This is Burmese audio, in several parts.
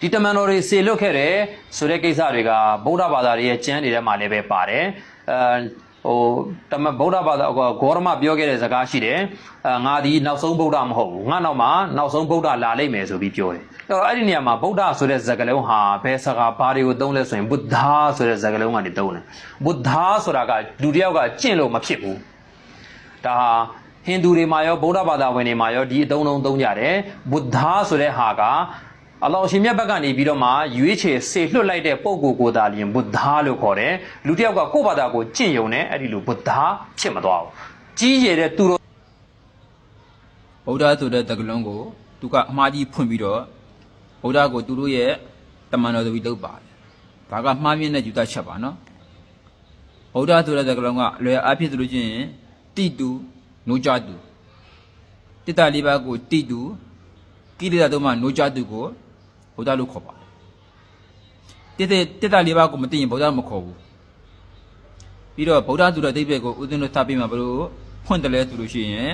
ဒီတမန်တော်တွေစေလွတ်ခဲ့တယ်ဆိုတဲ့ကိစ္စတွေကဗုဒ္ဓဘာသာတွေရဲ့ကျမ်းတွေထဲမှာလည်းပဲပါတယ်အဲဟိုတမန်ဗုဒ္ဓဘာသာဟိုဂေါရမပြောခဲ့တဲ့စကားရှိတယ်အဲငါဒီနောက်ဆုံးဗုဒ္ဓမဟုတ်ဘူးငါနောက်မှာနောက်ဆုံးဗုဒ္ဓလာလိမ့်မယ်ဆိုပြီးပြောတယ်အဲ့တော့အဲ့ဒီနေရာမှာဗုဒ္ဓဆိုတဲ့စကားလုံးဟာဘယ်စကားဘာတွေကိုသုံးလဲဆိုရင်ဗုဒ္ဓဆိုတဲ့စကားလုံးကနေသုံးတယ်ဗုဒ္ဓဆိုတာကလူတစ်ယောက်ကကျင့်လို့မဖြစ်ဘူးဒါဟာဟိန္ဒူတွေမှာရောဗုဒ္ဓဘာသာဝင်တွေမှာရောဒီအသုံးလုံးသုံးကြတယ်ဗုဒ္ဓဆိုတဲ့ဟာက အလောရှင်မြတ်ဘက်ကနေပြီးတော့မှရွေးချယ်ဆေလွတ်လိုက်တဲ့ပုံကိုယ်ကိုယ်သာလျင်ဗုဒ္ဓလို့ခေါ်တယ်လူတစ်ယောက်ကကိုယ့်ဘာသာကိုကျင့်ယုံတယ်အဲ့ဒီလိုဗုဒ္ဓဖြစ်မသွားဘူးကြီးရတဲ့သူတို့ဗုဒ္ဓဆိုတဲ့တက္ကလုံးကိုသူကအမှားကြီးဖွင့်ပြီးတော့ဗုဒ္ဓကိုသူတို့ရဲ့တမန်တော်ဆိုပြီးလုပ်ပါတယ်။ဒါကမှားမြင့်တဲ့ယူတချက်ပါနော်။ဗုဒ္ဓဆိုတဲ့တက္ကလုံးကအလွယ်အားဖြင့်ဆိုလို့ချင်းတိတူနိုးကြတူတိတ္တလေးပါးကိုတိတူကိလေသာတို့မှနိုးကြတူကို ဗုဒ္ဓလို့ခေါ်ပါတယ်။တိတ္တတိတ္တလေးပါးကိုမသိရင်ဗုဒ္ဓမခေါ်ဘူး။ပြီးတော့ဗုဒ္ဓဆိုတဲ့အဓိပ္ပာယ်ကိုဥဒင်းတို့သတ်ပြီးမှဘလို့ဖွင့်တယ်လဲဆိုလို့ရှိရင်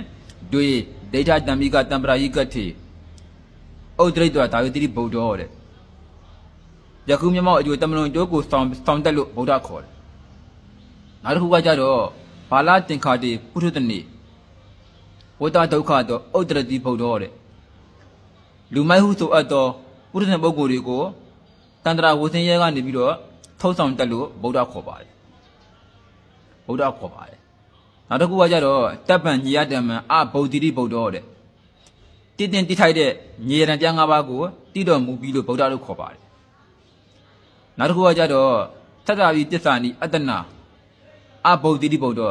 တွေဒိဋ္ဌတံမိကတံပရာယိကတိဥဒ္ဒရိတ္တဒါဝတိဗုဒ္ဓဟောတဲ့ယခုမြတ်မောက်အကျိုးတမလွန်ကျိုးကိုစောင်းစောင်းတက်လို့ဗုဒ္ဓခေါ်တယ်နောက်တစ်ခုကကြတော့ဘာလတင်္ခါတိပုထုတနိဝတ္တဒုက္ခတော့ဥဒ္ဒရတိဗုဒ္ဓဟောတဲ့လူမိုက်ဟုဆိုအပ်သော ပုထုဇဉ်ပုဂ္ဂိုလ်တွေကိုတန္တရာဝဆင်းရဲကနေပြီးတော့ထုံးဆောင်တက်လို့ဗုဒ္ဓခေါ်ပါတယ်ဗုဒ္ဓခေါ်ပါတယ်နောက်တစ်ခုကကြတော့တပ်ပံညီရတမံအဗုဒ္ဓတိဗုဒ္ဓဟောတဲ့တည်တင်တိထိုက်တဲ့ညီရတံတရား၅ပါးကိုတည်တော်မူပြီးလို့ဗုဒ္ဓလို့ခေါ်ပါတယ်နောက်တစ်ခုကကြတော့သတ္တဝိတစ္ဆာနိအတ္တနာအဗုဒ္ဓတိဗုဒ္ဓ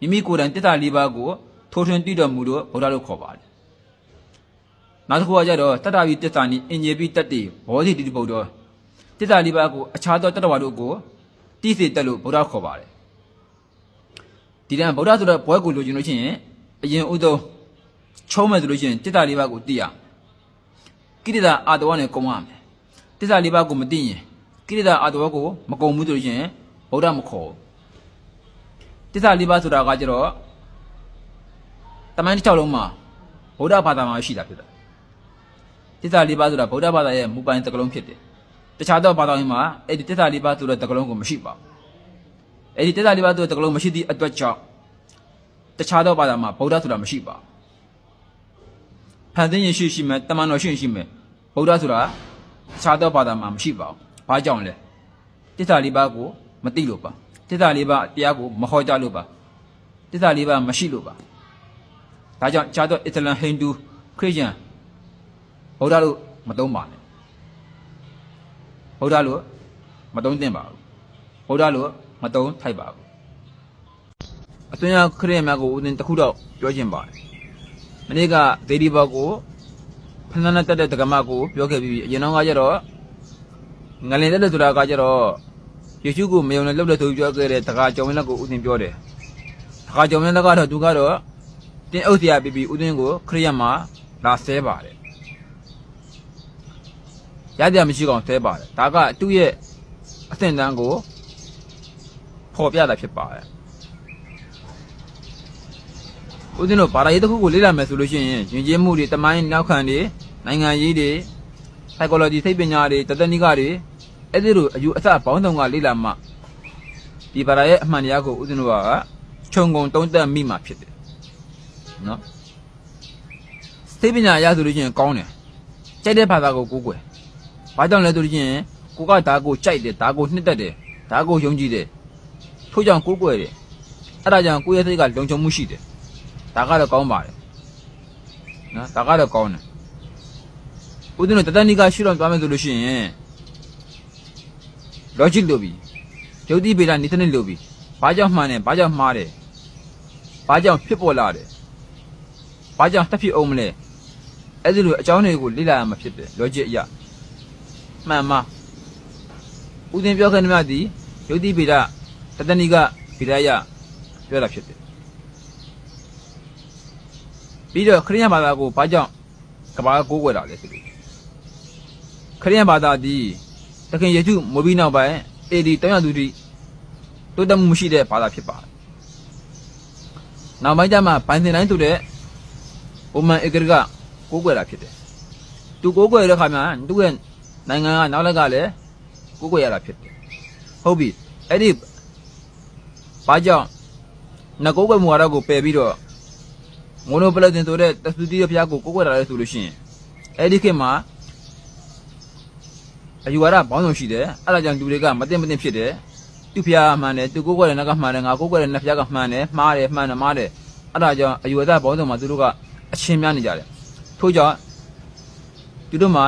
မိမိကိုယ်တိုင်တစ္ဆာ၄ပါးကိုထိုးထွင်းတည်တော်မူလို့ဗုဒ္ဓလို့ခေါ်ပါတယ် နောက်တစ်ခုကကြတော့တတ္တဝိတစ္ဆာနိအင်ဂျေပိတတ္တိဘောဓိတိဗုဒ္ဓတစ္ဆာ၄ပါးကိုအခြားသောတတ္တဝါတို့ကိုတိစေတက်လို့ဗုဒ္ဓခေါ်ပါတယ်ဒီတန်ဗုဒ္ဓဆိုတဲ့ဘွဲကိုလိုချင်လို့ရှိရင်အရင်ဥသောချုံးမယ်ဆိုလို့ရှိရင်တိတ္တလေးပါးကိုသိရကိရိတာအာတဝနဲ့ကုံရမယ်တိတ္တလေးပါးကိုမသိရင်ကိရိတာအာတဝကိုမကုံဘူးဆိုလို့ရှိရင်ဗုဒ္ဓမခေါ်ဘူးတိတ္တလေးပါးဆိုတာကကျတော့တမိုင်းတစ်ချောက်လုံးမှာဗုဒ္ဓဘာသာမှာရှိတာဖြစ်တယ် တိတ္တလေးပါးဆိုတာဗုဒ္ဓဘာသာရဲ့မူပိုင်သကလုံးဖြစ်တယ်တခြားသောဘာသာတွေမှာအဲ့ဒီတိတ္တလေးပါးဆိုတဲ့သကလုံးကိုမရှိပါဘူးအဲ့ဒီတက်တာလေးပါးသူတကလုံးမရှိသည့်အတွက်ကြောင့်တခြားသောဘာသာမှာဗုဒ္ဓဆိုတာမရှိပါဘူးဖန်ဆင်းရင်ရှိရှိမဲ့တမန်တော်ရှိရင်ရှိမဲ့ဗုဒ္ဓဆိုတာတခြားသောဘာသာမှာမရှိပါဘူးဘာကြောင့်လဲတက်တာလေးပါးကိုမသိလို့ပါတက်တာလေးပါးတရားကိုမဟောကြားလို့ပါတက်တာလေးပါးမရှိလို့ပါဒါကြောင့်ခြားသောအစ္စလမ်ဟိန္ဒူခရစ်ယာန် ဗုဒ္ဓလို့မသုံးပါနဲ့ဗုဒ္ဓလို့မသုံးသင့်ပါဘူးဗုဒ္ဓလို့မတုံးထိုက်ပါဘူးအသွင်ရခရစ်ယာန်များကိုဦးဇင်းတစ်ခုတော့ပြောချင်ပါတယ်မနေ့ကဒေဒီဘောကိုဖဏနတက်တဲ့တက္ကမကိုပြောခဲ့ပြီးအရင်တော့ကကျတော့ငလင်တက်တဲ့ဆိုတာကကျတော့ယေရှုကိုမယုံနဲ့လှုပ်တဲ့သူပြောခဲ့တဲ့တက္ကကြောင်ဝင်လက်ကိုဦးဇင်းပြောတယ်တက္ကကြောင်ဝင်လက်ကတော့သူကတော့တင်းအုပ်စရာပြီးပြီးဦးဇင်းကိုခရစ်ယာန်မှာလာဆဲပါတယ် ရတဲ့မရှိကောင်ဆဲပါတယ်ဒါကသူ့ရဲ့အဆင့်တန်းကိုဖော်ပြတာဖြစ်ပါတယ်။ဦးဇင်းတို့ဘာသာရေးတစ်ခုကိုလေ့လာမယ်ဆိုလို့ရှိရင်ယဉ်ကျေးမှုတွေတမိုင်းနောက်ခံတွေနိုင်ငံရေးတွေ psychology စိတ်ပညာတွေတသက်နိကတွေအဲ့ဒီလိုအယူအဆပေါင်းစုံကလေ့လာမှဒီဘာသာရဲ့အမှန်တရားကိုဦးဇင်းတို့ကခြုံငုံတုံးတက်မိမှဖြစ်တယ်။နော်။စိတ်ပညာရဆိုလို့ရှိရင်ကောင်းတယ်။ကြိုက်တဲ့ဘာသာကိုကိုးကွယ်။ ဘာကြောင့်လဲဆိုလို့ရှိရင်ကိုကဒါကိုကြိုက်တယ်ဒါကိုနှစ်သက်တယ်ဒါကိုယုံကြည်တယ်ထို့ကြောင့်ကိုးကွယ်တယ်အဲ့ဒါကြောင့်ကိုယ့်ရဲ့စိတ်ကလုံခြုံမှုရှိတယ်ဒါကတော့ကောင်းပါတယ်နော်ဒါကတော့ကောင်းတယ်ဦးဇင်းတို့တတနိကရှိတော့သွားမယ်ဆိုလို့ရှိရင် logic လို့ပြီယုတ်တိဗေဒနိသနိလို့ပြီဘာကြောင့်မှန်တယ်ဘာကြောင့်မှားတယ်ဘာကြောင့်ဖြစ်ပေါ်လာတယ်ဘာကြောင့်တက်ဖြစ်အောင်မလဲအဲ့ဒီလိုအကြောင်းတွေကိုလေ့လာရမှာဖြစ်တယ် logic အရ မှန်မှာဦးဇင်းပြောခဲ့တဲ့မြတ်ဒီယုတ်တိဗေဒတတဏိကဗိဒယပြောတာဖြစ်တယ်ပြီးတော့ခရိယန်ဘာသာကိုဘာကြောင့်ကဘာကိုးကွယ်တာလဲဆိုလို့ခရိယန်ဘာသာဒီတခင်ယေရှုမိုးပြီးနောက်ပိုင်းအေဒီတောင်းရသူတိတိုးတက်မှုမရှိတဲ့ဘာသာဖြစ်ပါတယ်နောက်ပိုင်းကျမှဘိုင်စင်တိုင်းဆိုတဲ့အိုမန်ဧကရကကိုးကွယ်တာဖြစ်တယ်သူကိုးကွယ်တဲ့ခါမှာသူ့ရဲ့ နိုင်ငံကနောက်လက်ကလည်းကိုကိုရတာဖြစ်တယ်ဟုတ်ပြီအဲ့ဒီဘာကြောင့်ငကိုကွယ်မူဝါဒကိုပယ်ပြီးတော့မိုနိုပလက်တင်ဆိုတဲ့တသုတိရဖျားကိုကိုကိုရတာလဲဆိုလို့ရှိရင်အဲ့ဒီခေတ်မှာအယူဝါဒဘောင်းဆောင်ရှိတယ်အဲ့ဒါကြောင့်လူတွေကမသိမသိဖြစ်တယ်သူဖျားမှန်တယ်သူကိုကိုရတဲ့နက်ကမှန်တယ်ငါကိုကိုရတဲ့နက်ဖျားကမှန်တယ်မှားတယ်မှန်တယ်မှားတယ်အဲ့ဒါကြောင့်အယူဝါဒဘောင်းဆောင်မှာသူတို့ကအချင်းများနေကြတယ်ထို့ကြောင့်သူတို့မှာ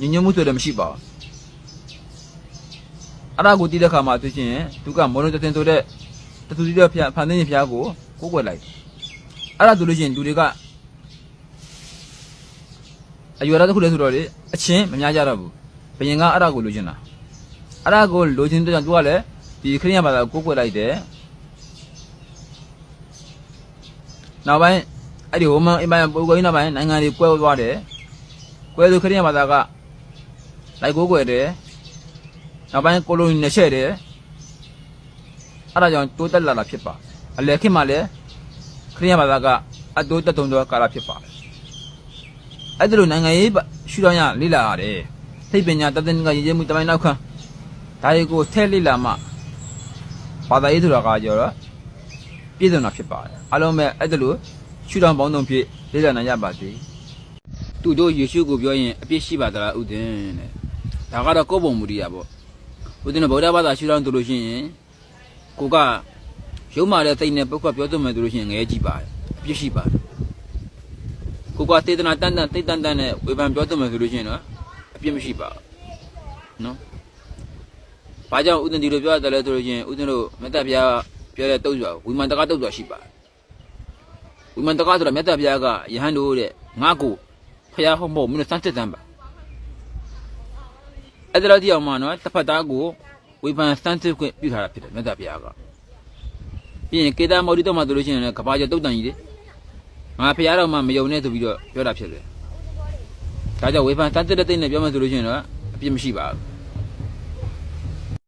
ညဉ့်ညွတ်မှုဆိုတယ်မရှိပါဘူးအဲ့ဒါကိုတည်တဲ့ခါမှာသူချင်းသူကမိုနိုတတင်ဆိုတဲ့တသူတိတဲ့ဖျားဖန်သိရင်ဖျားကိုကိုကိုွယ်လိုက်အဲ့ဒါဆိုလို့ရှိရင်လူတွေကအယူဝါဒတစ်ခုလဲဆိုတော့လေအချင်းမများကြတော့ဘူးဘယင်ကအဲ့ဒါကိုလိုချင်တာအဲ့ဒါကိုလိုချင်တဲ့ကြောင့်သူကလည်းဒီခရိယဘာသာကိုကိုကိုွယ်လိုက်တယ်နောက်ပိုင်းအဲ့ဒီဝမန်အင်ပိုင်းပုံကိုင်းနောက်ပိုင်းနိုင်ငံတွေကွဲသွားတယ်ကွဲသူခရိယဘာသာက လိုက်ကိုကိုွယ်တယ်နောက်ပိုင်းကိုလိုနီနဲ့ချက်တယ်အဲ့ဒါကြောင့်တိုးတက်လာတာဖြစ်ပါအလယ်ခေတ်မှာလည်းခရိယဘာသာကအတိုးတက်တုံသောကာလဖြစ်ပါတယ်အဲ့ဒါလိုနိုင်ငံရေးရှုထောင့်ရလိလာရတယ်သိပ္ပညာတသင်္ကရည်ရည်မှုတမိုင်းနောက်ခံဒါတွေကိုထည့်လိလာမှဘာသာရေးဆိုတာကကြောတော့ပြည့်စုံတာဖြစ်ပါတယ်အားလုံးပဲအဲ့ဒါလိုရှုထောင့်ပေါင်းစုံဖြစ်လိလာနိုင်ကြပါစေသူတို့ယေရှုကိုပြောရင်အပြစ်ရှိပါသလားဥဒင်းတဲ့ ဒါကတော့ကိုယ့်ပုံမူရပါဥဒင်းကဗုဒ္ဓဘာသာရှုထောင့်တို့လို့ရှိရင်ကိုကရုံးမာတဲ့စိတ်နဲ့ပုတ်ခွက်ပြောသွမယ်ဆိုလို့ရှိရင်ငဲကြည့်ပါတယ်အပြစ်ရှိပါတယ်ကိုကတေသနာတန်တန်တိတ်တန်တန်နဲ့ဝေဖန်ပြောသွမယ်ဆိုလို့ရှိရင်တော့အပြစ်မရှိပါဘူးနော်ဘာကြောင့်ဥဒ္ဒင်ဒီလိုပြောရတယ်လဲဆိုလို့ရှိရင်ဥဒ္ဒင်တို့မေတ္တာဘုရားပြောတဲ့တုတ်စွာဝိမာန်တကားတုတ်စွာရှိပါတယ်ဝိမာန်တကားဆိုတာမေတ္တာဘုရားကယဟန်တို့တဲ့ငါကိုဖျားဟုတ်မဟုတ်မင်းတို့စမ်းစစ်တမ်းပါ အဲ့ဒါတော့ဒီအောင်မှာနော်တစ်ဖက်သားကိုဝေဖန်စမ်းစစ်ခွင့်ပြုထားတာဖြစ်တယ်မေတ္တာဘုရားကပြီးရင်ကေတာမော်ဒီတော့မှဆိုလို့ရှိရင်လည်းကဘာကျော်တုတ်တန်ကြီးလေငါဖျားတော့မှမယုံနဲ့ဆိုပြီးတော့ပြောတာဖြစ်တယ်ဒါကြောင့်ဝေဖန်စမ်းစစ်တဲ့တိတ်နဲ့ပြောမှဆိုလို့ရှိရင်တော့အပြစ်မရှိပါဘူး